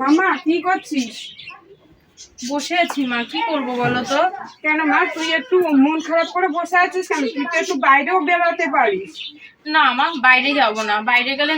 মামা, কি করছিস? বসে আছি, মা। কি করব বলো তো? কেন, মা, তুই একটু মন খারাপ করে বসে আছিস কেন? তুই তো একটু বাইরেও বেরোতে পারিস। না, মা, বাইরে যাব না। বাইরে গেলে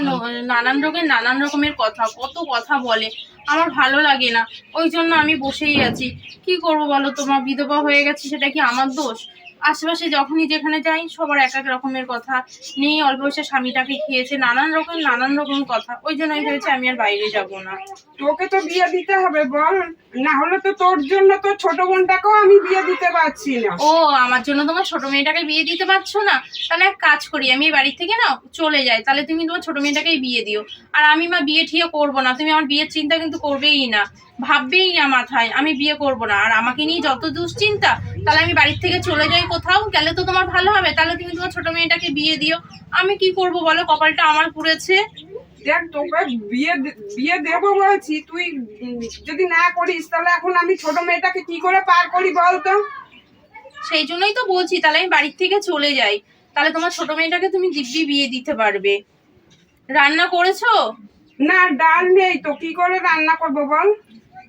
নানান রকমের নানান রকমের কথা, কত কথা বলে। আমার ভালো লাগে না। ওই জন্য আমি বসেই আছি। কি করব বলো তো, মা? বিধবা হয়ে গেছে, সেটা কি আমার দোষ? আশেপাশে যখনই যেখানে যাই সবার এক এক রকমের কথা নেই। অল্প বয়সে স্বামীটাকে খেয়েছে নানান রকম নানান রকম কথা। ওই জন্য আমি ভেবেছি আমি আর বাইরে যাব না। তোকে তো বিয়ে দিতে হবে বল। না হলে তো তোর জন্য তোর ছোট বোনটাকেও আমি বিয়ে দিতে পারছি না। ও আমার জন্য তোমার ছোট মেয়েটাকে বিয়ে দিতে পারছ না? তাহলে এক কাজ করি আমি এই বাড়ি থেকে না চলে যাই। তাহলে তুমি তোমার ছোট মেয়েটাকেই বিয়ে দিও। আর আমি মা বিয়ে ঠিয়ে করব না। তুমি আমার বিয়ের চিন্তা কিন্তু করবেই না। ভাববেই না মাথায় আমি বিয়ে করব না। আর আমাকে নিয়ে যত দুশ্চিন্তা তাহলে আমি বাড়ির থেকে চলে যাই কোথাও? গেলে তো তোমার ভালো হবে। তাহলে তুমি তোমার ছোট মেয়েটাকে বিয়ে দিও। আমি কি করব বলো? কপালটা আমার পুড়েছে। দেখ তোকে বিয়ে বিয়ে দেবো বলছি। তুই যদি না করিস তাহলে এখন আমি ছোট মেয়েটাকে কি করে পার করি বল তো সেই জন্যই তো বলছি তাহলে আমি বাড়ির থেকে চলে যাই। তাহলে তোমার ছোট মেয়েটাকে তুমি দিব্যি বিয়ে দিতে পারবে। রান্না করেছ? না ডাল নেই তো। কি করে রান্না করব বল?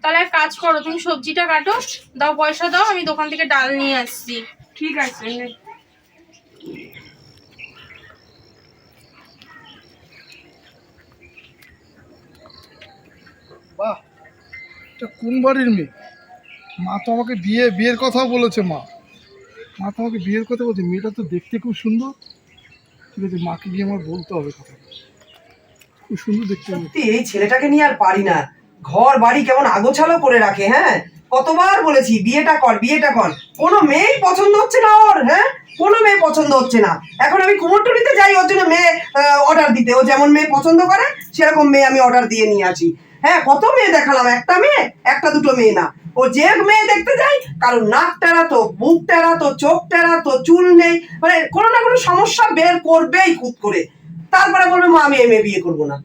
তাহলে এক কাজ করো তুমি সবজিটা কাটো দাও পয়সা দাও আমি দোকান থেকে ডাল নিয়ে আসছি। ঠিক আছে বাহ এটা কোন বাড়ির মেয়ে? মা তো আমাকে বিয়ে বিয়ের কথা বলেছে মা। মা তো আমাকে বিয়ের কথা বলছে মেয়েটা তো দেখতে খুব সুন্দর। ঠিক আছে মাকে গিয়ে আমার বলতে হবে কথা খুব সুন্দর দেখতে। এই ছেলেটাকে নিয়ে আর পারি না। ঘর বাড়ি কেমন আগোছালো করে রাখে হ্যাঁ? কতবার বলেছি, বিয়েটা কর বিয়েটা কর। কোনো মেয়েই পছন্দ হচ্ছে না ওর হ্যাঁ? কোনো মেয়ে পছন্দ হচ্ছে না। এখন আমি কুমোরটুলিতে যাই, ওর জন্য মেয়ে অর্ডার দিতে। ও যেমন মেয়ে পছন্দ করে, সেরকম মেয়ে আমি অর্ডার দিয়ে নিয়ে আসি। হ্যাঁ কত মেয়ে দেখালাম, একটা মেয়ে, একটা দুটো মেয়ে না। ও যে মেয়ে দেখতে যাই কারণ নাক টেরা তো মুখ টেরা তো চোখ টেরা তো চুল নেই মানে কোনো না কোনো সমস্যা বের করবেই খুব করে। তারপরে বলবে, মা, আমি মেয়ে বিয়ে করব না।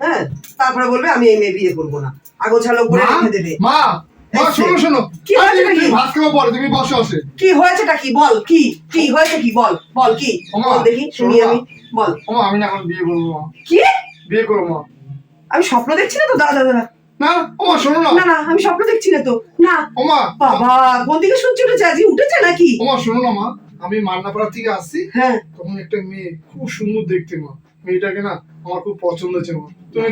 হ্যাঁ? তারপরে বলবে আমি এই মেয়ে বিয়ে করব না। আগোছালো করে রেখে দেবে। মা মা শোনো শোনো। কি হয়েছে নাকি? ভাত খাওয়া পরে তুমি বসো আসে কি হয়েছেটা কি? বল কি? কি হয়েছে কি? বল বল কি? ওমা, বল দেখি শুনি আমি। বল। ও আমি না এখন বিয়ে করব মা। কি? বিয়ে করব মা। আমি স্বপ্ন দেখছি না তো? দাদা দাদা না? ও মা শোনো না। না না আমি স্বপ্ন দেখছি না তো। না। ও মা বাবা কোন দিকে সূর্য উঠেছে? আজকে উঠেছে নাকি? ও মা শোনো না মা। আমি মান্নাপাড়া থেকে আসছি। হ্যাঁ। তখন একটা মেয়ে খুব সুন্দর দেখতে মা। মেয়েটাকে না আমার খুব পছন্দ হয়েছে তুমি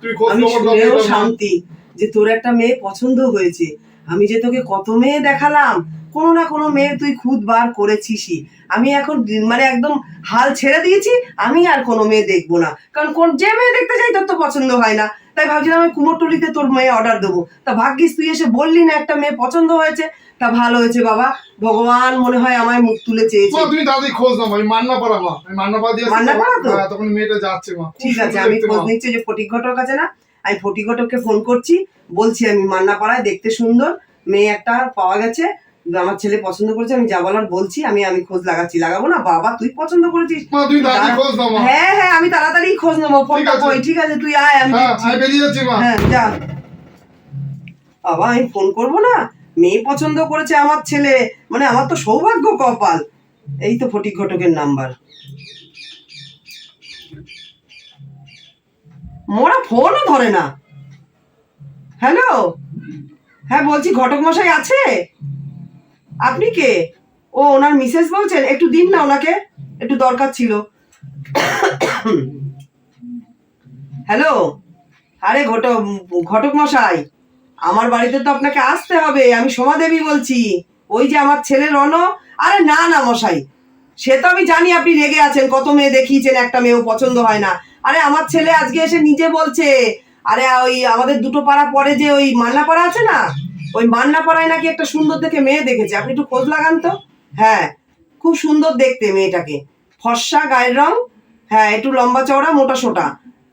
তুমি খোঁজ খবর। শান্তি যে তোর একটা মেয়ে পছন্দ হয়েছে। আমি যে তোকে কত মেয়ে দেখালাম কোনো না কোনো মেয়ে তুই খুদ বার করেছিসই। আমি এখন মানে একদম হাল ছেড়ে দিয়েছি আমি আর কোনো মেয়ে দেখব না। কারণ কোন যে মেয়ে দেখতে যাই তোর তো পছন্দ হয় না। তাই ভাবছিলাম আমি কুমোরটুলিতে তোর মেয়ে অর্ডার দেবো। তা ভাগ্যিস তুই এসে বললি না একটা মেয়ে পছন্দ হয়েছে তা ভালো হয়েছে বাবা। ভগবান মনে হয় আমায় মুখ তুলে চেয়েছে। তুমি তাড়াতাড়ি খোঁজ নাও আমি মান্নাপাড়া মা। আমি মান্নাপাড়া দিয়ে মান্নাপাড়া তো? হ্যাঁ, তখন মেয়েটা যাচ্ছে মা। ঠিক আছে আমি খোঁজ নিচ্ছি যে ফটিক ঘটক আছে না? আমি ফটিক ঘটককে ফোন করছি বলছি আমি মান্না পাড়ায় দেখতে সুন্দর মেয়ে একটা পাওয়া গেছে। আমার ছেলে পছন্দ করেছে আমি যা বলার বলছি আমি আমি খোঁজ লাগাচ্ছি। লাগাবো না? বাবা তুই পছন্দ করেছিস? হ্যাঁ হ্যাঁ আমি তাড়াতাড়ি খোঁজ নেব ফোনটা কই ঠিক আছে তুই আয় আমি হ্যাঁ হ্যাঁ যা। বাবা আমি ফোন করব না? মেয়ে পছন্দ করেছে আমার ছেলে। মানে আমার তো সৌভাগ্য কপাল। এই তো ফটিক ঘটকের নাম্বার মোরা ফোনও ধরে না। হ্যালো হ্যাঁ বলছি ঘটক মশাই আছে? আপনি কে? ও, ওনার মিসেস বলছেন? একটু দিন না ওনাকে। একটু দরকার ছিল। হ্যালো? আরে ঘটক ঘটক মশাই, আমার বাড়িতে তো আপনাকে আসতে হবে, আমি সোমা দেবী বলছি। ওই যে আমার ছেলে রণ। আরে না না মশাই, সে তো আমি জানি আপনি রেগে আছেন, কত মেয়ে দেখিয়েছেন, একটা মেয়েও পছন্দ হয় না। আরে আমার ছেলে আজকে এসে নিজে বলছে, আরে ওই আমাদের দুটো পাড়া পরে যে ওই মান্না পাড়া আছে না ওই মান্না পাড়ায় নাকি একটা সুন্দর দেখে মেয়ে দেখেছে। আপনি একটু খোঁজ লাগান তো। হ্যাঁ খুব সুন্দর দেখতে মেয়েটাকে। ফর্সা, গায়ের রং হ্যাঁ একটু লম্বা চওড়া, মোটা সোটা।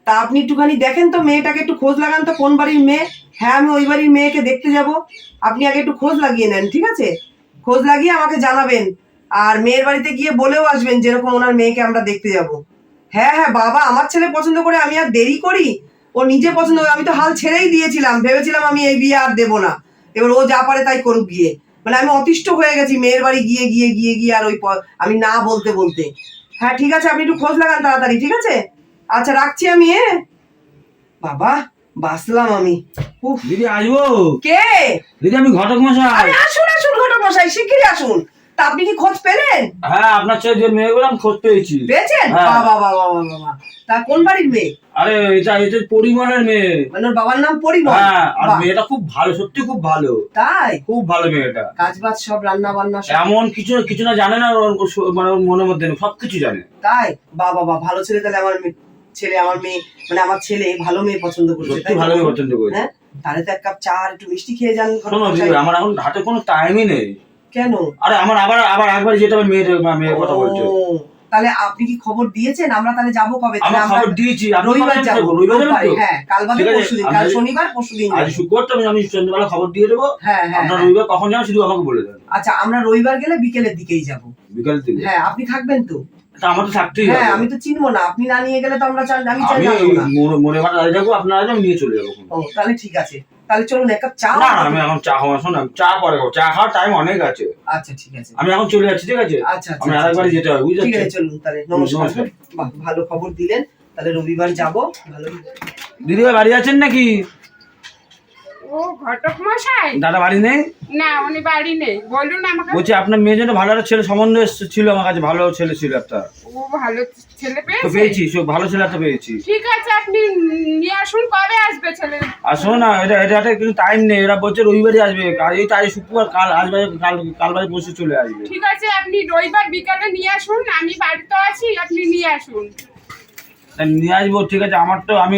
তা আপনি একটুখানি দেখেন তো মেয়েটাকে, একটু খোঁজ লাগান তো কোন বাড়ির মেয়ে। হ্যাঁ আমি ওই বাড়ির মেয়েকে দেখতে যাব। আপনি আগে একটু খোঁজ লাগিয়ে নেন, ঠিক আছে? খোঁজ লাগিয়ে আমাকে জানাবেন। আর মেয়ের বাড়িতে গিয়ে বলেও আসবেন যেরকম ওনার মেয়েকে আমরা দেখতে যাব। হ্যাঁ হ্যাঁ বাবা, আমার ছেলে পছন্দ করে আমি আর দেরি করি। ও নিজে পছন্দ, আমি তো হাল ছেড়েই দিয়েছিলাম। ভেবেছিলাম আমি এই বিয়ে আর দেবো না। এবার ও যা পারে তাই করুক গিয়ে। মানে আমি অতিষ্ঠ হয়ে গেছি মেয়ের বাড়ি গিয়ে গিয়ে গিয়ে গিয়ে আর ওই আমি না বলতে বলতে। হ্যাঁ ঠিক আছে আপনি একটু খোঁজ লাগান তাড়াতাড়ি ঠিক আছে? আচ্ছা রাখছি আমি এ। বাবা বাসলাম আমি। উফ, দিদি আসব? কে? দিদি আমি ঘটক মশাই। আসুন আসুন ঘটক মশাই শিগগিরই আসুন। তা আপনি কি খোঁজ পেলেন? হ্যাঁ আপনার ছেলে যে আমি খোঁজ পেয়েছি। পেয়েছেন? হ্যাঁ। বাবা বাবা বাবা তা কোন বাড়ির মেয়ে? আরে এটা এটা মেয়ে। মানে ওর বাবার নাম পরিমল? হ্যাঁ আর বাহ, মেয়েটা খুব ভালো সত্যি খুব ভালো। তাই? খুব ভালো মেয়েটা। কাজ বাজ সব রান্না বান্না সব? এমন কিছু কিছু না জানে না ওর ওর স- মানে ওর মনের মধ্যে নেই, সবকিছু জানে। তাই? বাবা বাবা ভালো ছেলে তাহলে আমার মেয়ে- ছেলে আমার মেয়ে মানে আমার ছেলে ভালো মেয়ে পছন্দ করছে সত্যি তাই? ভালো পছন্দ করেছে। হ্যাঁ? তাহলে তো এক কাপ চা আর একটু মিষ্টি খেয়ে যান শোনো দিদি আমার এখন হাতে কোনো টাইমই নেই। কেন? আরে আমার আবার আবার একবার হবে মেয়ের মেয়ের কথা বলছে। তাহলে আপনি কি খবর দিয়েছেন? আমরা তাহলে যাব কবে? আমরা খবর দিয়েছি রবিবার যাব? রবিবার হ্যাঁ কাল বাদে ঠিক আছে, পরশু দিন আমি- কাল শনিবার পরশু দিন আজ শুক্রবার আমি- আমি সন্ধ্যাবেলা খবর দিয়ে দেবো। হ্যাঁ হ্যাঁ আপনার হ্যাঁ। রবিবার কখন যাবেন শুধু আমাকে বলে দেন। আচ্ছা আমরা রবিবার গেলে বিকেলের দিকেই যাব। বিকালের দিকে? হ্যাঁ আপনি থাকবেন তো? আমার তো থাকতেই হ্যাঁ আমি তো চিনবো না। আপনি না নিয়ে গেলে তো আমরা চান আমি মনে- মনে ভাটা দাঁড়িয়ে আপনারা নিয়ে চলে যাব ও তাহলে ঠিক আছে। তাহলে চলুন এক কাপ চা না আমি এখন চা খাওয়া শোন চা পরে খাব। চা খাওয়ার টাইম অনেক আছে। আচ্ছা ঠিক আছে। আমি এখন চলে যাচ্ছি ঠিক আছে? আচ্ছা আচ্ছা আমি আরেকবার যেতে হবে বুঝতে ঠিক আছে চলুন তাহলে নমস্কার। ভালো খবর দিলেন। তাহলে রবিবার যাব। ভালো দিদি ভাই বাড়ি আছেন নাকি? ও ঘটক মশাই? দাদা বাড়ি নেই? না উনি বাড়ি নেই। বলুন আমাকে। বলছি আপনার মেয়ের জন্য ভালো একটা ছেলে সম্বন্ধ ছিল আমার কাছে ভালো ছেলে ছিল একটা। ও ভালো ছেলে পেয়েছি? সে ভালো ছেলে একটা পেয়েছি। ঠিক আছে আপনি নিয়ে আসুন কবে আসবে ছেলে? আর না এটা এটা কিন্তু টাইম নেই এরা বলছে রবিবারই আসবে। কাল এই তাই শুক্রবার কাল আজ বাজে কাল কাল বাজে পরশু চলে আসবে। ঠিক আছে আপনি রবিবার বিকালে নিয়ে আসুন আমি বাড়িতে আছি আপনি নিয়ে আসুন। নিয়ে আসব ঠিক আছে আমার তো আমি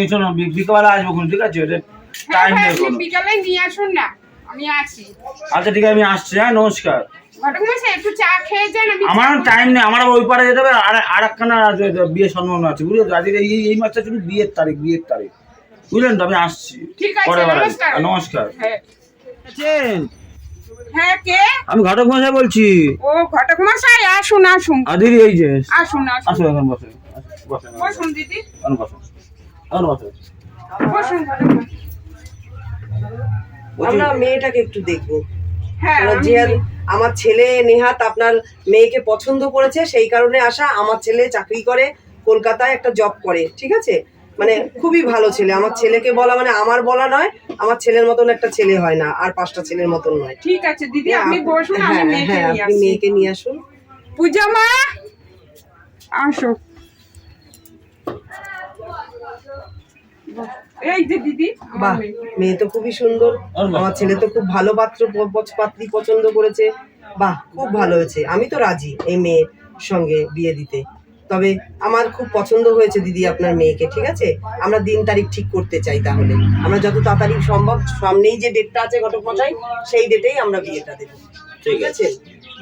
বিকেলবেলা আসব ঠিক আছে? টাইম হ্যাঁ নেই কোনো। বিকালে নিয়ে আসুন না। আমি আছি। আচ্ছা ঠিক আছে আমি আসছি হ্যাঁ নমস্কার। ঘটক মশাই একটু চা খেয়ে যান আমি আমার টাইম নেই আমার ওই পারে যেতে হবে আর আর একখানা বিয়ের সম্ভাবনা আছে বুঝলে আজকে এই এই মাসটা শুধু বিয়ের তারিখ বিয়ের তারিখ। বুঝলেন তো? আমি আসছি। আসব। নমস্কার। নমস্কার। হ্যাঁ। আছেন? হ্যাঁ কে? আমি ঘটক মশাই বলছি। ও ঘটক মশাই আসুন আসুন। আর দিদি এই যে। আসুন আসুন। আসুন এখন বসে বসুন। দিদি। এখন বসেন। এখন বসেন। বসুন ঘটক মশাই। বলছি, আমরা মেয়েটাকে একটু দেখব। হ্যাঁ আমার ছেলে নেহাত আপনার মেয়েকে পছন্দ করেছে সেই কারণে আসা আমার ছেলে চাকরি করে কলকাতায় একটা জব করে ঠিক আছে? মানে খুবই ভালো ছেলে আমার ছেলেকে বলা মানে আমার বলা নয় আমার ছেলের মতন একটা ছেলে হয় না আর পাঁচটা ছেলের মতন নয়। ঠিক আছে দিদি আপনি বসুন আমি হ্যাঁ মেয়েকে হ্যাঁ নিয়ে আপনি মেয়েকে নিয়ে আসুন। পূজা মা আসো। এই যে দিদি বাহ মেয়ে। মেয়ে তো খুবই সুন্দর। আমার ছেলে তো খুব ভালো পাত্র পাত্রী পছন্দ করেছে। বাহ খুব ভালো হয়েছে। আমি তো রাজি এই মেয়ের সঙ্গে বিয়ে দিতে। তবে আমার খুব পছন্দ হয়েছে দিদি আপনার মেয়েকে ঠিক আছে? আমরা দিন তারিখ ঠিক করতে চাই তাহলে। আমরা যত তাড়াতাড়ি সম্ভব সামনেই যে ডেটটা আছে ঘটক মশাই সেই ডেটেই আমরা বিয়েটা দেবো। ঠিক আছে?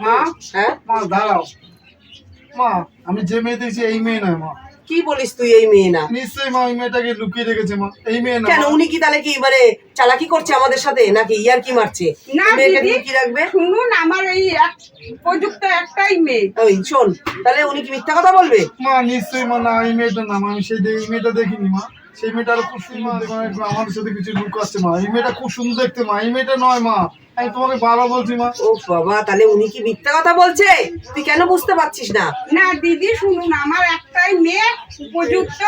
মা হ্যাঁ? মা দাঁড়াও। মা আমি যে মেয়ে দেখছি এই মেয়ে নয় মা। কি বলিস তুই এই মেয়ে না? নিশ্চয়ই মা ওই মেয়েটাকে লুকিয়ে রেখেছে মা। এই মেয়ে না কেন? উনি কি তাহলে কি মানে চালাকি করছে আমাদের সাথে? নাকি ইয়ার কি মারছে? না মেয়েকে দিদি কি রাখবে? শুনুন আমার এই এক- উপযুক্ত একটাই মেয়ে। ওই শোন তাহলে উনি কি মিথ্যা কথা বলবে? মা নিশ্চয়ই মা না এই মেয়েটা না মা আমি সেই দে- এই মেয়েটা দেখিনি মা। সেই মেয়েটা আরও খুব সুন্দর দেখতে, মা, একটু আমার সাথে কিছু লুকাচ্ছে মা। এই মেয়েটা খুব সুন্দর দেখতে মা। এই মেয়েটা নয় মা। আমি তোমাকে বারবার বলছি মা। ও বাবা তাহলে উনি কি মিথ্যা কথা বলছে? তুই কেন বুঝতে পারছিস না? না দিদি শুনুন আমার একটাই মেয়ে উপযুক্ত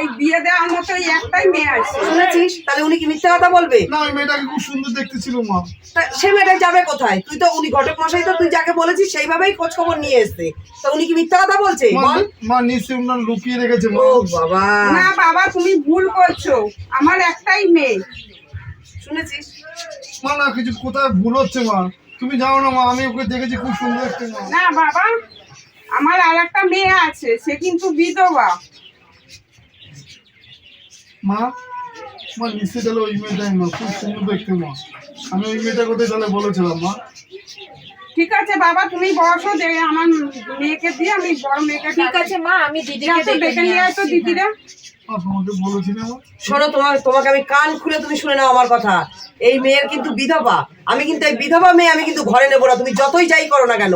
এই বিয়ে দেওয়ার মতো এই একটাই মেয়ে আছে। শুনেছিস? তাহলে উনি কি মিথ্যা কথা বলবে? না ওই মেয়েটাকে খুব সুন্দর দেখতে ছিল মা। তা সে মেয়েটা যাবে কোথায়? তুই তো উনি ঘটক মশাই তো তুই যাকে বলেছিস সেইভাবেই খোঁজ খবর নিয়ে এসছে। তা উনি কি মিথ্যা কথা বলছে? মা বল। মা নিশ্চয়ই উনার লুকিয়ে রেখেছে মা। ও বাবা। না বাবা তুমি ভুল করছ। আমার একটাই মেয়ে। শুনেছিস? মা না কিছু কোথায় ভুল হচ্ছে মা? তুমি জানো না মা আমি ওকে দেখেছি খুব সুন্দর দেখতে মা। না বাবা আমার আর একটা মেয়ে আছে সে কিন্তু বিধবা। মা মা নিশ্চয়ই তাহলে ওই মেয়েটাই মা খুব সুন্দর দেখতে মা। আমি ওই মেয়েটা কোথায় তাহলে বলেছিলাম মা। ঠিক আছে বাবা তুমি বসো যে আমার মেয়েকে দিয়ে আমি বড় মেয়েকে ঠিক আছে মা আমি দিদিকে ডেকে নিয়ে নিয়ে আসো দিদিরা। শোনো তোমার তোমাকে আমি কান খুলে তুমি শুনে নাও আমার কথা। এই মেয়ের কিন্তু বিধবা। আমি কিন্তু এই বিধবা মেয়ে আমি কিন্তু ঘরে নেব না। তুমি যতই যাই করো না কেন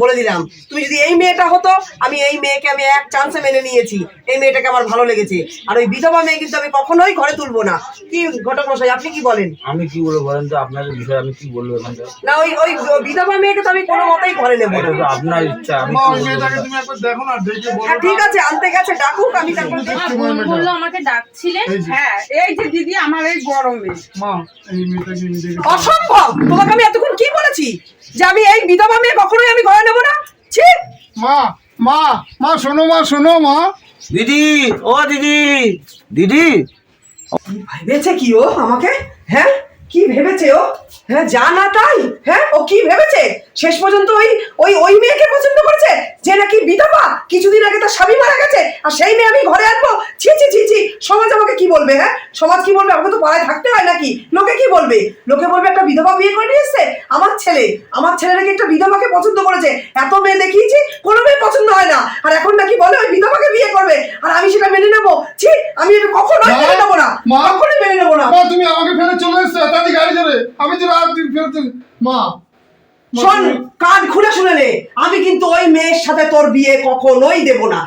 বলে দিলাম। তুমি যদি এই মেয়েটা হতো আমি এই মেয়েকে আমি এক চান্সে মেনে নিয়েছি। এই মেয়েটাকে আমার ভালো লেগেছে। আর ওই বিধবা মেয়ে কিন্তু আমি কখনোই ঘরে তুলবো না। কি ঘটক মশাই আপনি কি বলেন? আমি কি বলব বলেন তো? আপনাদের বিষয়ে আমি কি বলব না ওই ওই বিধবা মেয়েকে তো আমি কোনো মতেই ঘরে নেব না। আপনার ইচ্ছা আমি হ্যাঁ ঠিক আছে আনতে গেছে ডাকুক আমি তারপর বলল আমাকে ডাকছিলেন। হ্যাঁ এই যে দিদি আমার এই গরমে। মা এই অসম্ভব! তোমাকে আমি এতক্ষণ কি বলেছি? যে আমি এই বিধবা মেয়ে কখনোই আমি ঘরে নেব না? ছি! মা মা মা শোনো মা শোনো মা। দিদি ও দিদি দিদি। ভেবেছে কি ও আমাকে? হ্যাঁ? কি ভেবেছে ও? হ্যাঁ যা না তাই? হ্যাঁ ও কি ভেবেছে? শেষ পর্যন্ত ওই ওই ওই মেয়েকে পছন্দ করেছে? যে নাকি বিধবা? কিছুদিন আগে তার স্বামী মারা গেছে আর সেই মেয়ে আমি ঘরে আনব? ছি ছি ছি ছি সমাজ আমাকে কি বলবে হ্যাঁ? সমাজ কি বলবে? আমাকে তো পাড়ায় থাকতে হয় নাকি? লোকে কি বলবে? লোকে বলবে একটা বিধবা বিয়ে করে নিয়ে এসছে? আমার ছেলে আমার ছেলে নাকি একটা বিধবাকে পছন্দ করেছে। এত মেয়ে দেখিয়েছি কোনো মেয়ে পছন্দ হয় না। আর এখন নাকি বলে ওই বিধবাকে বিয়ে করবে। আর আমি সেটা মেনে নেব। ছি আমি এটা কখনোই মা, মেনে নেব না। কখনোই মেনে নেব না। তুমি আমাকে ফেলে চলে এসছো গাড়ি ধরে আমি তো রাত ফেরত মা। শোন কান খুলে শুনে নে। আমি কিন্তু ওই মেয়ের সাথে তোর বিয়ে কখনোই দেবো না।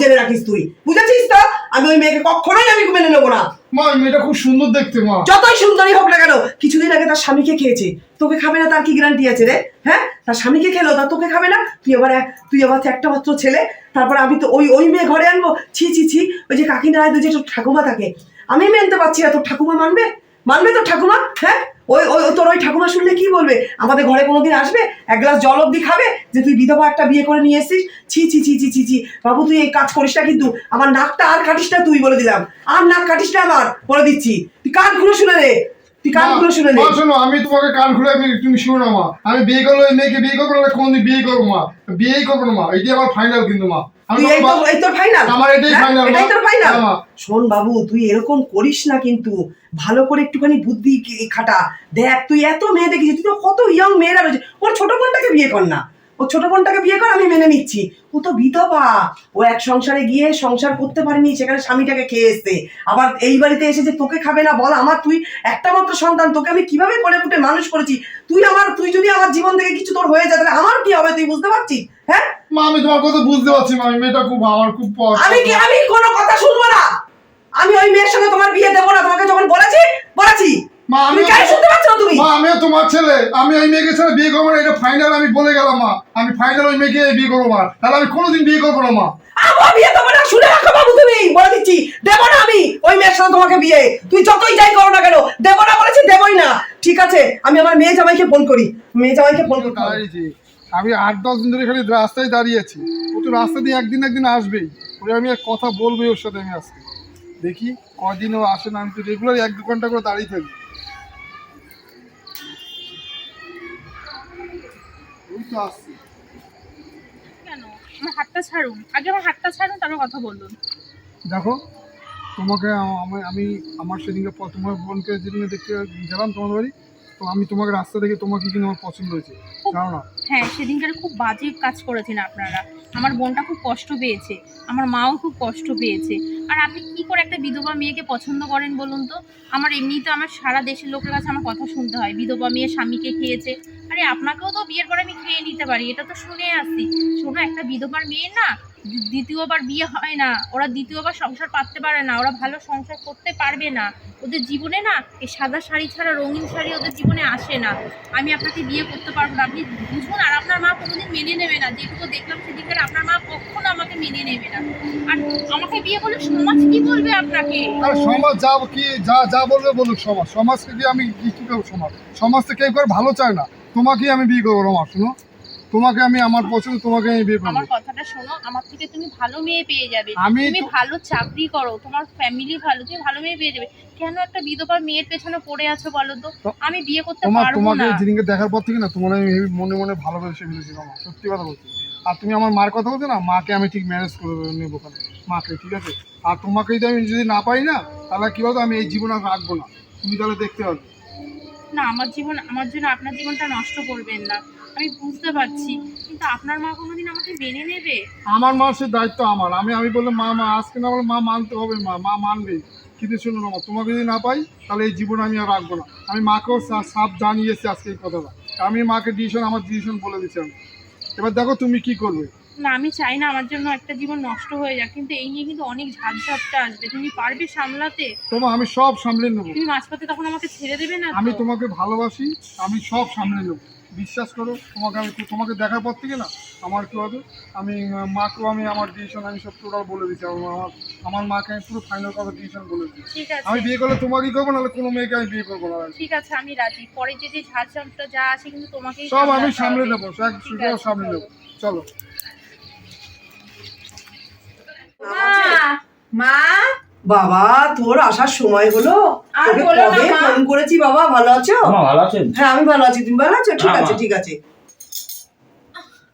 জেনে রাখিস তুই। বুঝেছিস তো? আমি ওই মেয়েকে কখনোই আমি মেনে নেব না। মা ওই মেয়েটা খুব সুন্দর দেখতে মা। যতই সুন্দরী হোক না কেন কিছুদিন আগে তার স্বামীকে খেয়েছে। তোকে খাবে না তার কি গ্যারান্টি আছে রে? হ্যাঁ? তার স্বামীকে খেলো তা তোকে খাবে না? তুই আবার তুই আবার একটা মাত্র ছেলে। তারপর আমি তো ওই ওই মেয়ে ঘরে আনব। ছি ছি ছি। ওই যে কাকিনা আয় যে তোর ঠাকুমা থাকে। আমি মানতে পারছি না তোর ঠাকুমা মানবে? মানবে তোর ঠাকুমা? হ্যাঁ? ওই ওই তোর ওই ঠাকুমা শুনলে কি বলবে? আমাদের ঘরে কোনোদিন আসবে? এক গ্লাস জল অব্দি খাবে? যে তুই বিধবা একটা বিয়ে করে নিয়ে এসেছিস? ছি ছি ছি ছি ছি ছি। বাবু তুই এই কাজ করিস না কিন্তু। আমার নাকটা আর কাটিস না তুই বলে দিলাম। আর নাক কাটিস না আমার বলে দিচ্ছি। তুই কান খুলে শুনে রে তুই কান খুলে শুনে মা শোনো আমি তোমাকে কান খুলে আমি তুমি শুনো না মা। আমি বিয়ে করব মেয়েকে বিয়ে করব না কোনদিন বিয়ে করব মা। বিয়েই করব না মা। এটাই আমার ফাইনাল কিন্তু মা। তুই এই তো এই তোর ফাইনাল আমার এটাই final, এটাই তোর ফাইনাল হ্যাঁ, শোন বাবু তুই এরকম করিস না কিন্তু। ভালো করে একটুখানি বুদ্ধি খাটা। দেখ তুই এত মেয়ে দেখেছিস তুই তো কত ইয়ং মেয়েরা রয়েছে। ওর ছোট বোনটাকে বিয়ে কর না। ও ছোট বোনটাকে বিয়ে কর আমি মেনে নিচ্ছি। ও তো বিধবা। ও এক সংসারে গিয়ে সংসার করতে পারেনি সেখানে স্বামীটাকে খেয়ে এসছে। আবার এই বাড়িতে এসে যে তোকে খাবে না বল আমার তুই একটা মাত্র সন্তান তোকে আমি কীভাবে করে ফুটে মানুষ করেছি? তুই আমার তুই যদি আমার জীবন থেকে কিছু তোর হয়ে যায় তাহলে আমার কি হবে তুই বুঝতে পারছিস? হ্যাঁ? মা আমি তোমার কথা বুঝতে পারছি মা আমি মেয়েটা খুব আমার খুব পছন্দ। আমি কি আমি কোনো কথা শুনব না? আমি ওই মেয়ের সঙ্গে তোমার বিয়ে দেবো না তোমাকে যখন বলেছি বলেছি। মা আমি কেন শুনতে পাচ্ছ না তুমি? মা আমিও তোমার ছেলে আমি ওই মেয়েকে ছেড়ে বিয়ে করব না এটা ফাইনাল আমি বলে গেলাম মা। আমি ফাইনাল ওই মেয়েকে বিয়ে করব মা। তাহলে আমি কোনোদিন বিয়ে করব না মা। আমার বিয়ে দেবো না শুনে রাখো বাবু তুমি। বলে দিচ্ছি দেবো না আমি ওই মেয়ের সঙ্গে তোমাকে বিয়ে। তুই যতই যাই করো না কেন দেবো না বলেছি দেবই না। ঠিক আছে আমি আমার মেয়ে জামাইকে ফোন করি। মেয়ে জামাইকে ফোন করতে আমি আট দশ দিন ধরে খালি রাস্তায় দাঁড়িয়ে আছি ও তো রাস্তা দিয়ে একদিন একদিন আসবেই। ওরে আমি এক কথা বলব ওর সাথে আমি আজকে। দেখি কদিন ও আসে না আমি তো রেগুলার এক দু ঘণ্টা করে দাঁড়িয়ে থাকি। ওই তো আসছে। কেন? আমার হাতটা ছাড়ুন। আগে আমার হাতটা ছাড়ুন তারপর কথা বলুন। দেখো তোমাকে আমি আমি আমার সেদিনকে তোমার বোনকে যেদিনকে দেখতে গেলাম তোমার বাড়ি তো আমি তোমাকে রাস্তা দেখে তোমাকে কিন্তু আমার পছন্দ হয়েছে। জানো না? হ্যাঁ সেদিনকার খুব বাজে কাজ করেছেন আপনারা। আমার বোনটা খুব কষ্ট পেয়েছে। আমার মাও খুব কষ্ট পেয়েছে। আর আপনি কি করে একটা বিধবা মেয়েকে পছন্দ করেন বলুন তো? আমার এমনিতে আমার সারা দেশের লোকের কাছে আমার কথা শুনতে হয়। বিধবা মেয়ে স্বামীকে খেয়েছে। আরে আপনাকেও তো বিয়ের পরে আমি খেয়ে নিতে পারি। এটা তো শুনে আসছি শোনো একটা বিধবার মেয়ে না দ্বিতীয়বার বিয়ে হয় না, ওরা দ্বিতীয়বার সংসার পাততে পারে না, ওরা ভালো সংসার করতে পারবে না। ওদের জীবনে না এই সাদা শাড়ি ছাড়া রঙিন শাড়ি ওদের জীবনে আসে না। আমি আপনাকে বিয়ে করতে পারব না। আপনি বুঝুন, আর আপনার মা কোনোদিন মেনে নেবে না। যেটুকু দেখলাম সেদিনকার আপনার মা কখনো আমাকে মেনে নেবে না। আর আমাকে বিয়ে করলে সমাজ কি বলবে আপনাকে? সমাজ যা কি, যা যা বলবে বলুক সমাজ। সমাজকে দিয়ে আমি কি করব সমাজ? সমাজ তো কেউ করে ভালো চায় না। তোমাকেই আমি বিয়ে করব, রমা, শুনো। তোমাকে আমি আমার পছন্দ তোমাকে আমি বিয়ে করব। আমার কথাটা শোনো আমার থেকে তুমি ভালো মেয়ে পেয়ে যাবে। আমি তুমি ভালো চাকরি করো তোমার ফ্যামিলি ভালো তুমি ভালো মেয়ে পেয়ে যাবে। কেন একটা বিধবা মেয়ের পেছনে পড়ে আছো বলো তো? আমি বিয়ে করতে পারব তোমাকে না। যেদিনকে দেখার পর থেকে না তোমার আমি মনে মনে ভালোবেসে ফেলেছি রমা সত্যি কথা বলছি। আর তুমি আমার মার কথা বলছো না মাকে আমি ঠিক ম্যানেজ করে নেব ওখানে। মাকে ঠিক আছে? আর তোমাকে যদি আমি যদি না পাই না তাহলে কি বলতো আমি এই জীবন আর রাখব না। তুমি তাহলে দেখতে পাবে না আমার জীবন আমার জন্য আপনার জীবনটা নষ্ট করবেন না। আমি বুঝতে পারছি কিন্তু আপনার মা কোনোদিন আমাকে মেনে নেবে? আমার মানুষের দায়িত্ব আমার। আমি আমি বললাম মা মা আজকে না বলে মা মানতে হবে মা মা মানবে। কিন্তু শুনো না মা, তোমাকে যদি না পাই তাহলে এই জীবন আমি আর রাখব না। আমি মাকেও সাপ জানিয়েছি আজকে এই কথাটা। আমি মাকে ডিসিশন আমার ডিসিশন বলে দিচ্ছি আমি। এবার দেখো তুমি কি করবে। না আমি চাই না আমার জন্য একটা জীবন নষ্ট হয়ে যাক কিন্তু এই নিয়ে কিন্তু অনেক ঝাপঝাপটা আসবে। তুমি পারবে সামলাতে? তোমা আমি সব সামলে নেব। তুমি মাঝপথে তখন আমাকে ছেড়ে দেবে না আমি তোমাকে ভালোবাসি আমি সব সামলে নেব। বিশ্বাস করো তোমাকে আমি তোমাকে দেখার পর থেকে না আমার কি হবে আমি মাকেও আমি আমার ডিসিশন আমি সব টোটাল বলে দিচ্ছি আমার আমার আমার মাকে আমি পুরো ফাইনাল কথা ডিসিশন বলে দিচ্ছি আমি বিয়ে করলে তোমাকেই করব নাহলে কোনো মেয়েকে আমি বিয়ে করব না। ঠিক আছে আমি রাজি। পরে যদি ঝাড় ঝাড়টা যা আছে কিন্তু তোমাকেই সব আমি সামলে নেব সব সামলে নেব। চলো। মা! মা! বাবা তোর আসার সময় হলো। আর তোকে কবে ফোন করেছি বাবা? ভালো আছো? ভালো আছেন? হ্যাঁ আমি ভালো আছি তুমি ভালো আছো? ঠিক হ্যাঁ, আছে ঠিক আছে।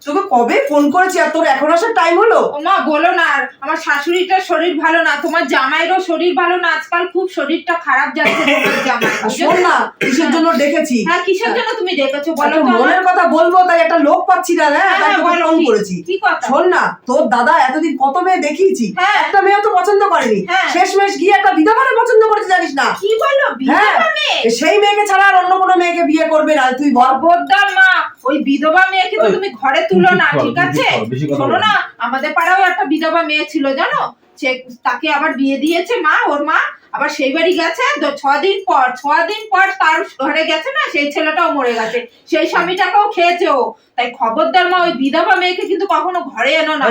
তোকে কবে ফোন করেছি? আর তোর এখন আসার টাইম হলো? ও মা বলো না আর আমার শাশুড়িটার শরীর ভালো না তোমার জামাইরও শরীর ভালো না আজকাল খুব শরীরটা খারাপ যাচ্ছে তোমার জামাই শোন না কিসের জন্য ডেকেছি? হ্যাঁ কিসের জন্য তুমি ডেকেছো বলো তো মনের কথা বলব তাই একটা লোক পাচ্ছি না হ্যাঁ তাই হ্যাঁ, তোকে ফোন করেছি। কি কথা? শোন না তোর দাদা এতদিন কত মেয়ে দেখিয়েছি হ্যাঁ। একটা মেয়ে তো পছন্দ করেনি। হ্যাঁ। শেষমেশ গিয়ে একটা বিধবারে পছন্দ করেছে জানিস না? কি বলো হ্যাঁ বিধবা মেয়ে সেই মেয়েকে ছাড়া আর অন্য কোনো মেয়েকে বিয়ে করবে না তুই বল। খবরদার মা ওই বিধবা মেয়েকে তো তুমি ঘরে তুলো না ঠিক আছে? শোনো না। আমাদের পাড়াও একটা বিধবা মেয়ে ছিল জানো? সে তাকে আবার বিয়ে দিয়েছে মা ওর মা আবার সেই বাড়ি গেছে তো দিন পর দিন পর তার ঘরে গেছে না সেই ছেলেটাও মরে গেছে সেই স্বামীটাকেও খেয়েছে ও। তাই খবরদার মা ওই বিধবা মেয়েকে কিন্তু কখনো ঘরে এনো না।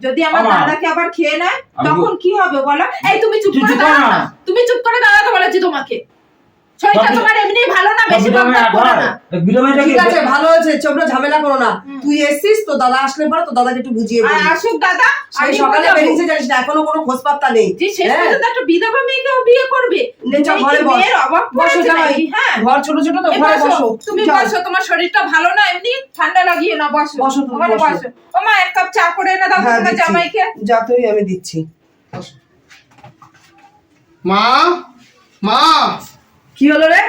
যদি আমার দাদাকে- আবার খেয়ে নেয় তখন কি হবে বলো? এই তুমি চুপ করে দাঁড়াও তুমি চুপ করে দাঁড়াতে বলেছি তোমাকে। শরীরটা তোমার এমনি ভালো না বেশি বকবক করো না। বিধবা মেয়েটা কি ঠিক আছে ভালো হয়েছে চোপড়া ঝামেলা করো না। তুই এসছিস তো দাদা আসলে পরে তো দাদাকে একটু বুঝিয়ে আর আসুক দাদা আমি সকালে বেরিয়েছে জানিস না এখনও কোনো খোঁজ পাত্তা নেই। যে শেষ হ্যাঁ। পর্যন্ত একটা বিধবা মেয়েকেও বিয়ে করবে। নে, ঘরে মেয়ের অভাব বসো জামাই। হ্যাঁ। ঘর ছোট ছোট তো ঘরে বসো, বসো। তুমি বসো তোমার শরীরটা ভালো না এমনি ঠান্ডা লাগিয়ে না বসো। বসো বসো। এক কাপ চা করে এনে দাও হ্যাঁ, তোমার জামাইকে। যা তুই আমি দিচ্ছি। মা? মা? কি হলো রে?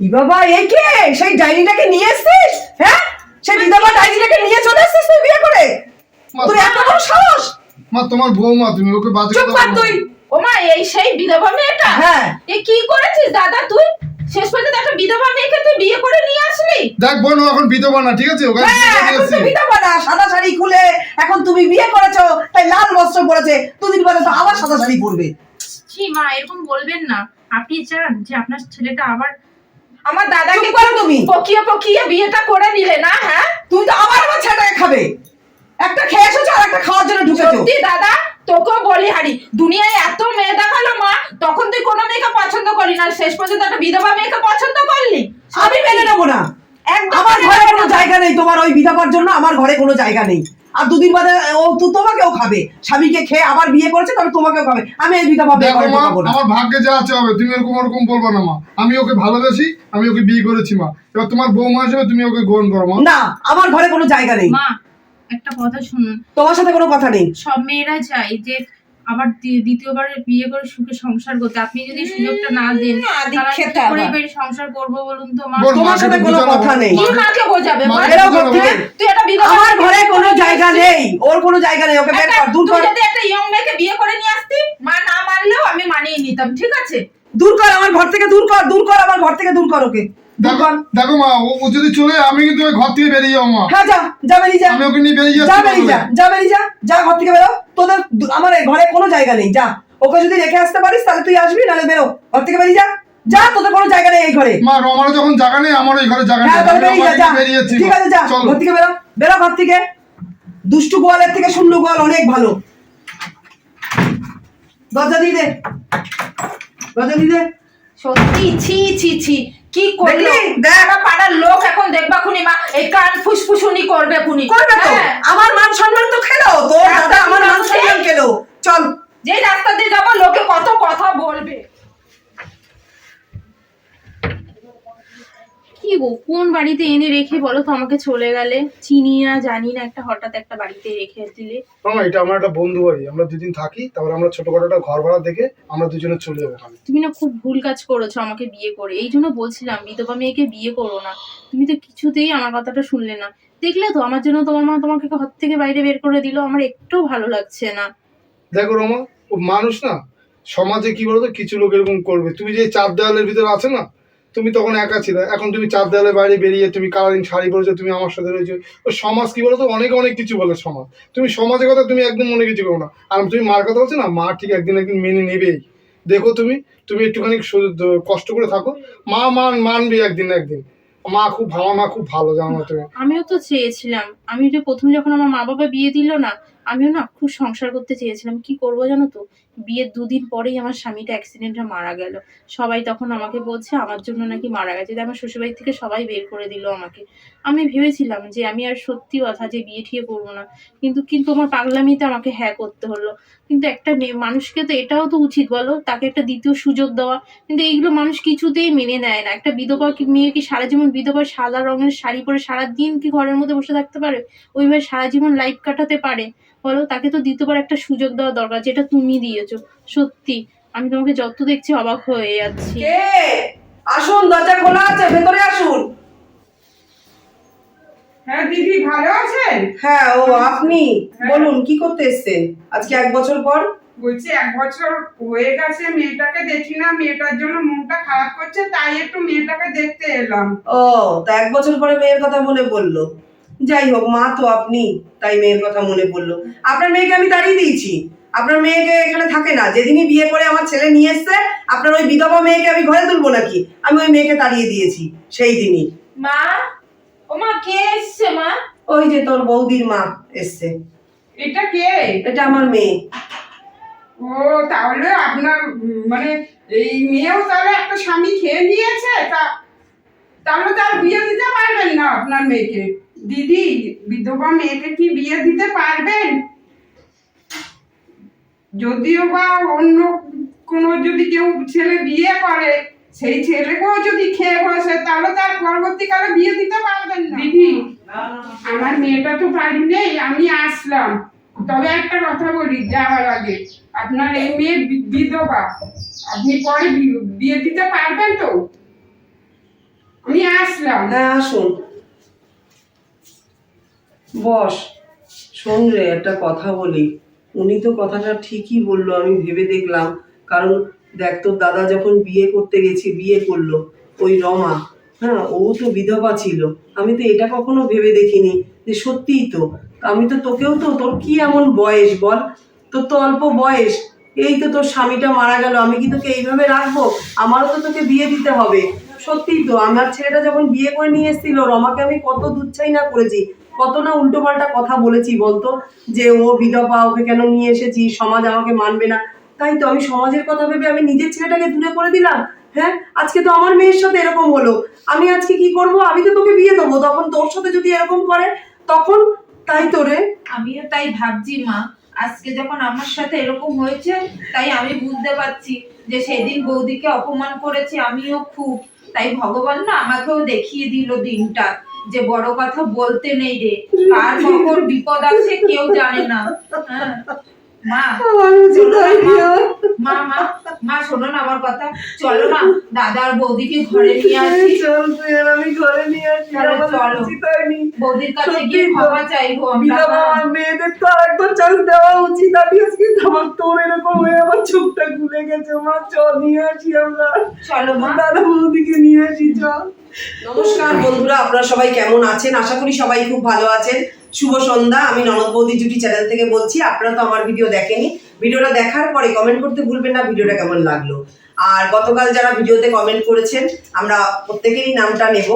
ই বাবা এ কে? সেই ডাইনিটাকে নিয়ে এসছিস? হ্যাঁ? সেই বিধবা ডাইনিটাকে নিয়ে চলে এসছিস তুই বিয়ে করে? তোর এত বড় সাহস? মা তোমার বৌমা তুমি ওকে বাজে চুপ কর তুই। ও মা এই সেই বিধবা মেয়েটা? হ্যাঁ। এ কি করেছিস দাদা তুই? শেষ পর্যন্ত একটা বিধবা মেয়েকে তুই বিয়ে করে নিয়ে আসলি? দেখ বোন এখন বিধবা না ঠিক আছে? ওকে হ্যাঁ বিয়ে করে এখন বিধবা না সাদা শাড়ি খুলে এখন তুমি বিয়ে করেছ তাই লাল বস্ত্র পরেছে দুদিন পরে তো আবার সাদা শাড়ি পরবে। ছি মা এরকম বলবেন না। আপনি চান যে আপনার ছেলেটা আবার আমার দাদাকে করো তুমি। পকিয়ে পকিয়ে বিয়েটা করে নিলে না হ্যাঁ? তুমি তো আবার আমার ছেলেটাকে খাবে। একটা খেয়ে এসেছ আর একটা খাওয়ার জন্য ঢুকেছো। সত্যি দাদা তোকেও বলি হারি দুনিয়ায় এত মেয়ে দেখাল মা তখন তুই কোনো মেয়েকে পছন্দ করলি না শেষ পর্যন্ত একটা বিধবা মেয়েকে পছন্দ করলি? আমি মেনে নেব না। একদম আমার ঘরে কোনো জায়গা নেই তোমার ওই বিধবার জন্য আমার ঘরে কোনো জায়গা নেই। আর দুদিন বাদে ও তো তোমাকেও খাবে। স্বামীকে খেয়ে আবার বিয়ে করেছে তবে তোমাকেও খাবে। আমি এই বিধবা বিয়ে করে মা না আমার ভাগ্যে যা আছে হবে তুমি এরকম ওরকম বলব না মা। আমি ওকে ভালোবাসি আমি ওকে বিয়ে করেছি মা। এবার তোমার বৌমা হিসেবে তুমি ওকে গ্রহণ করো মা। না আমার ঘরে কোনো জায়গা নেই। মা একটা কথা শুনুন। তোমার সাথে কোনো কথা নেই। সব মেয়েরা চায় যে আবার দ্বিতীয়বার বিয়ে করে সুখে সংসার করতে। আপনি যদি সুযোগটা না দেন করে সংসার করব বলুন তো মা? তোমার সাথে কোনো কথা নেই। কি মাকে বোঝাবে? মা, বল? বেরো ঘর থেকে তুই একটা বিধবা আমার ঘরে কোনো জায়গা নেই। ওর কোনো জায়গা নেই ওকে বের কর দূর কর। যদি একটা ইয়ং মেয়েকে বিয়ে করে নিয়ে আসতি মা না মানলেও আমি মানিয়ে নিতাম ঠিক আছে? দূর কর আমার ঘর থেকে দূর কর দূর কর আমার ঘর থেকে দূর কর ওকে। দেখো দেখো। মা ও যদি চলে আমি কিন্তু ঘর থেকে বেরিয়ে যাব মা। হ্যাঁ যা যা বেরিয়ে যা। আমি ওকে নিয়ে বেরিয়ে যা বেরিয়ে যা যা বেরিয়ে যা যা ঘর থেকে বেরো। তোদের আমার ঘরে কোনো জায়গা নেই যা। ওকে যদি রেখে আসতে পারিস তাহলে তুই আসবি নাহলে বেরো। ঘর থেকে বেরিয়ে যা। যা তোদের কোনো জায়গা নেই এই ঘরে। মা রমারও যখন জায়গা নেই আমার ওই ঘরে জায়গা নেই। হ্যাঁ তাহলে বেরিয়ে যা ঠিক আছে যা। ঘর থেকে বেরো। বেরো ঘর থেকে। দুষ্টু গোয়ালের থেকে শূন্য গোয়াল অনেক ভালো। দরজা দিয়ে দে। দরজা দিয়ে দে। সত্যি? ছি ছি ছি। কি করলি? দেখা। পাড়ার লোক এখন দেখবা খুনি মা এই কান ফুসফুসুনি করবে খুনি। করবে তো। হ্যাঁ। আমার মান সম্মান তো খেলো। তোর দাদা আমার মান। সম্মান খেলো। চল। যেই রাস্তা দিয়ে যাব লোকে কত কথা বলবে কি গো? কোন বাড়িতে এনে রেখে বলো তো আমাকে চলে গেলে? চিনি না জানি না একটা হঠাৎ একটা বাড়িতে রেখে দিলে। মামা এটা আমার একটা বন্ধু বাড়ি। আমরা দুদিন থাকি তারপর আমরা ছোটখাটো একটা ঘর ভাড়া দেখে আমরা দুজনে চলে যাব ওখানে। তুমি না খুব ভুল কাজ করেছ আমাকে বিয়ে করে। এই জন্য বলছিলাম বিধবা মেয়েকে বিয়ে করো না। তুমি তো কিছুতেই আমার কথাটা শুনলে না। দেখলে তো আমার জন্য তোমার মা তোমাকে ঘর থেকে বাইরে বের করে দিল। আমার একটু ভালো লাগছে না। দেখো রমা ও মানুষ না সমাজে কি বলতো কিছু লোক এরকম করবে। তুমি যে চার দেওয়ালের ভিতরে আছে না তুমি তখন একা ছিলে। এখন তুমি চার দেওয়ালের বাইরে বেরিয়ে তুমি কালারিং শাড়ি পরেছো, তুমি আমার সাথে রয়েছো। ও সমাজ কি বলতো? অনেক অনেক কিছু বলে সমাজ। তুমি সমাজের কথা তুমি একদম মনে কিছু করো না। আর তুমি মার কথা বলছো না? মা ঠিক একদিন একদিন মেনে নেবেই। দেখো তুমি তুমি একটুখানি কষ্ট করে থাকো। মা মান মানবে একদিন একদিন। মা খুব ভালো মা খুব ভালো, জানো তুমি। আমিও তো চেয়েছিলাম। আমি যে প্রথম যখন আমার মা বাবা বিয়ে দিল না আমিও না খুব সংসার করতে চেয়েছিলাম। কি করব জানো তো? বিয়ের দুদিন পরেই আমার স্বামীটা অ্যাক্সিডেন্টে মারা গেল। সবাই তখন আমাকে বলছে, আমার জন্য নাকি মারা গেছে। আমার শ্বশুরবাড়ি থেকে সবাই বের করে দিল আমাকে। আমি ভেবেছিলাম যে আমি আর সত্যি কথা যে বিয়ে ঠিয়ে করব না। কিন্তু কিন্তু আমার পাগলামিতে আমাকে হ্যাঁ করতে হলো। কিন্তু একটা মানুষকে তো এটাও তো উচিত বলো, তাকে একটা দ্বিতীয় সুযোগ দেওয়া। কিন্তু এইগুলো মানুষ কিছুতেই মেনে নেয় না। একটা বিধবা মেয়ে কি সারা জীবন বিধবা, সাদা রঙের শাড়ি পরে সারা দিন কি ঘরের মধ্যে বসে থাকতে পারে? ওইভাবে সারা জীবন লাইফ কাটাতে পারে? বলো, তাকে তো দ্বিতীয়বার একটা সুযোগ দেওয়া দরকার, যেটা তুমি দিয়েছ। সত্যি, আমি তোমাকে যত দেখছি অবাক হয়ে যাচ্ছি। আসুন, দরজা খোলা আছে, ভেতরে আসুন। হ্যাঁ দিদি ভালো আছেন? হ্যাঁ ও আপনি? বলুন কি করতে এসেছেন? আজকে এক বছর পর? বলছি এক বছর হয়ে গেছে মেয়েটাকে দেখি না মেয়েটার জন্য মনটা খারাপ করছে তাই একটু মেয়েটাকে দেখতে এলাম। ও তা এক বছর পরে মেয়ের কথা মনে পড়ল। যাই হোক মা তো আপনি তাই মেয়ের কথা মনে পড়ল। আপনার মেয়েকে আমি তাড়িয়ে দিয়েছি। আপনার মেয়েকে এখানে থাকে না। যেদিনই বিয়ে করে আমার ছেলে নিয়ে এসছে আপনার ওই বিধবা মেয়েকে আমি ঘরে তুলবো নাকি? আমি ওই মেয়েকে তাড়িয়ে দিয়েছি সেই দিনই। মা মা কে এসছে মা? ওই যে তোর বৌদির মা এসছে। এটা কে? এটা আমার মেয়ে। ও তাহলে আপনার মানে এই মেয়েও তাহলে একটা স্বামী খেয়ে নিয়েছে? তা তাহলে তার বিয়ে দিতে পারবেন না আপনার মেয়েকে। দিদি বিধবা মেয়েকে কি বিয়ে দিতে পারবেন? যদিও বা অন্য কোনো যদি কেউ ছেলে বিয়ে করে সেই ছেলেকেও যদি খেয়ে বসে তাহলে তার পরবর্তীকালে বিয়ে দিতে পারবেন না। দিদি আমার মেয়েটা তো বাড়ি নেই আমি আসলাম। তবে একটা কথা বলি যাওয়ার আগে আপনার এই মেয়ে বি- বিধবা আপনি পরে বিয়ে দিতে পারবেন তো? আমি আসলাম। হ্যাঁ আসুন। বস শোন রে একটা কথা বলি। উনি তো কথাটা ঠিকই বলল আমি ভেবে দেখলাম। কারণ দেখ, তোর দাদা যখন বিয়ে করতে গেছি, বিয়ে করল, ওই রমা হ্যাঁ ও তো বিধবা ছিল। আমি তো এটা কখনো ভেবে দেখিনি যে সত্যিই তো। আমি তো তোকেও তো, তোর কি এমন বয়স বল? তোর তো অল্প বয়স। এই তো তোর স্বামীটা মারা গেল, আমি কি তোকে এইভাবে রাখব? আমারও তো তোকে বিয়ে দিতে হবে। সত্যিই তো, আমার ছেলেটা যখন বিয়ে করে নিয়ে এসেছিল, রমাকে আমি কত দুচ্ছাই না করেছি। কত না উল্টো পাল্টা কথা বলেছি, বলতো? যে ও বিধবা, ওকে কেন নিয়ে এসেছি? সমাজ আমাকে মানবে না। তাই তো আমি সমাজের কথা ভেবে আমি নিজের ছেলেটাকে দূরে করে দিলাম হ্যাঁ? আজকে তো আমার মেয়ের সাথে এরকম হলো। আমি আজকে কি করব? আমি তো তোকে বিয়ে দেবো। তখন তোর সাথে যদি এরকম করে, তখন তাই তো রে। আমিও তাই ভাবছি, মা। আজকে যখন আমার সাথে এরকম হয়েছে, তাই আমি বুঝতে পারছি যে সেদিন বৌদিকে অপমান করেছি, আমিও খুব। তাই ভগবান না আমাকেও দেখিয়ে দিল দিনটা, যে বড় কথা বলতে নেই রে। কখন বিপদ আছে কেউ জানে না। হ্যাঁ। মা শোনো না, মা। মা মা শোনো না আমার কথা। চলো না দাদা আর বৌদিকে ঘরে নিয়ে আসি। চল তুই আর আমি ঘরে নিয়ে আসি। চলো, আমার চলো। উচিত হয়নি। বৌদির কাছে গিয়ে ক্ষমা চাইব আমরা আমার মেয়েদের তো আরেকবার চান্স দেওয়া উচিত। আমি আজকে আমার তোর এরকম হয়ে আমার চোখটা খুলে গেছে মা। চল নিয়ে আসি আমরা। চলো মা। দাদা বৌদিকে নিয়ে আসি চল। নমস্কার বন্ধুরা আপনারা সবাই কেমন আছেন? আশা করি সবাই খুব ভালো আছেন। শুভ সন্ধ্যা, আমি ননদ বৌদি জুটি চ্যানেল থেকে বলছি, আপনারা তো আমার ভিডিও দেখেনি। ভিডিওটা দেখার পরে কমেন্ট করতে ভুলবেন না, ভিডিওটা কেমন লাগল। আর গতকাল যারা ভিডিওতে কমেন্ট করেছেন, আমরা প্রত্যেকেরই নামটা নেব।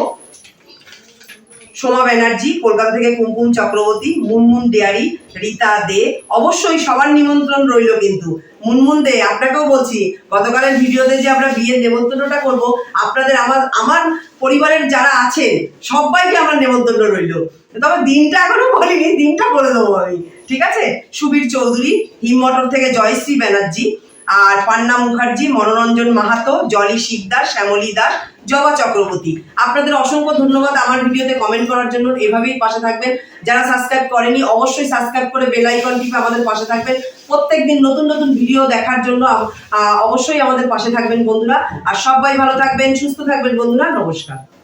সোমা ব্যানার্জি, কলকাতা থেকে কুমকুম চক্রবর্তী, মুনমুন ডেয়ারি রীতা দে। অবশ্যই সবার নিমন্ত্রণ রইল কিন্তু। মুনমুন দে, আপনাকেও বলছি, গতকালের ভিডিওতে যে আমরা বিয়ের নেমন্তন্নটা করব, আপনাদের আমার আমার পরিবারের যারা আছেন, সবাইকে আমার নেমন্তন্ন রইল। তবে দিনটা এখনও বলিনি, দিনটা বলে দেবো আমি। ঠিক আছে? সুবীর চৌধুরী, হিম মটর থেকে জয়শ্রী ব্যানার্জি আর পান্না মুখার্জি, মনোরঞ্জন মাহাতো, জলি শিকদার শ্যামলী দাস, জবা চক্রবর্তী। আপনাদের অসংখ্য ধন্যবাদ আমার ভিডিওতে কমেন্ট করার জন্য। এভাবেই পাশে থাকবেন। যারা সাবস্ক্রাইব করেনি, অবশ্যই সাবস্ক্রাইব করে বেল আইকন টিপে আমাদের পাশে থাকবেন। প্রত্যেকদিন নতুন নতুন ভিডিও দেখার জন্য অবশ্যই আমাদের পাশে থাকবেন বন্ধুরা। আর সবাই ভালো থাকবেন, সুস্থ থাকবেন বন্ধুরা। নমস্কার।